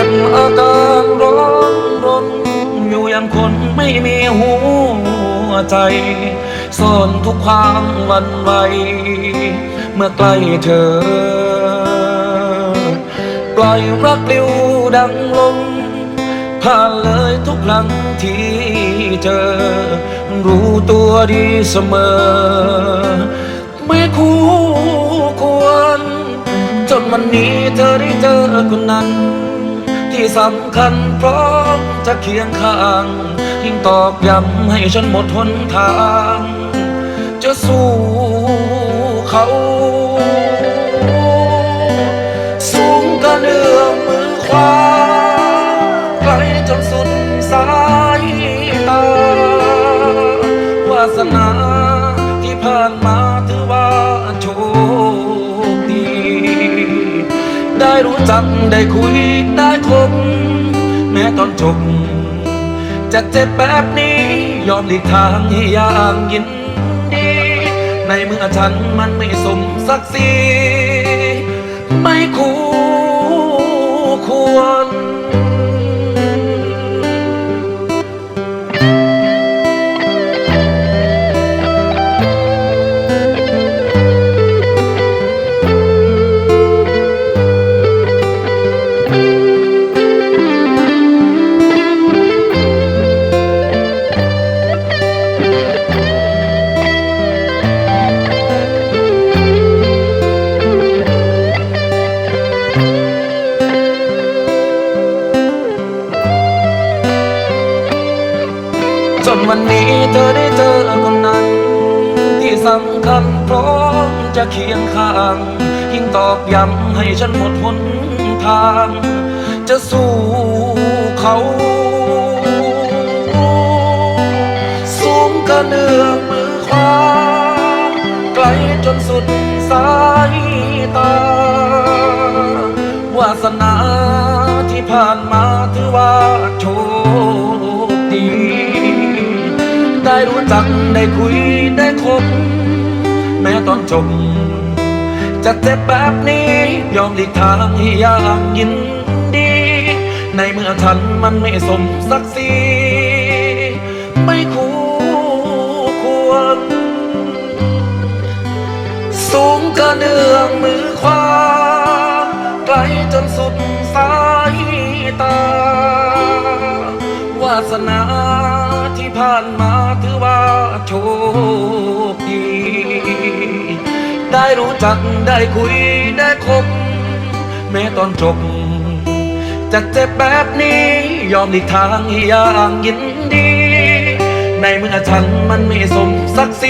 ็บอาการร้อนรนอยู่อย่างคนไม่มีหัวใจซ่อนทุกความวันไหวเมื่อใกล้เธอ ปล่อยรักลิวดังลมผ่านเลยทุกครั้งที่เจอ รู้ตัวดีเสมอ ไม่คู่ควร จนวันนี้เธอได้เจอคนนั้น ที่สำคัญพร้อมจะเคียงข้างยิ่งตอกย้ำให้ฉันหมดหนทาง จะสู้เขา สูงก็เนื้อมมือขวาไกลจนสุดสายตาวาสนาที่ผ่านมาถือว่าโชคดี ได้รู้จักได้คุยได้ ตอนจบจะเจ็บแบบนี้ ยอมหลีกทางให้อย่างยินดี ในเมื่อฉันมันไม่สมศักดิ์ศรีไม่คู่ควร วันนี้เธอได้เจอคนนั้น ที่สำคัญพร้อมจะเคียงข้าง ยิ่งตอกย้ำให้ฉันหมดหนทาง จะสู้เขาสูงกระเนื้อมือขวาไกลจนสุดสายตาวาสนาที่ผ่านมา รู้จักได้คุยได้คบ แม้ตอนจบ จะเจ็บแบบนี้ ยอมหลีกทางให้อยางยินดี ในเมื่อฉันมันไม่สมศักดิ์ศรีไม่คู่ควร สูงกระเนื้อมือขวาไกลจนสุด สนาที่ผ่านมาถือว่าโชคดี ได้รู้จักได้คุยได้คบ แม้ตอนจบจะเจ็บแบบนี้ ยอมหลีกทางอย่างยินดี ในเมื่อฉันมันไม่สมศักดิ์ศรี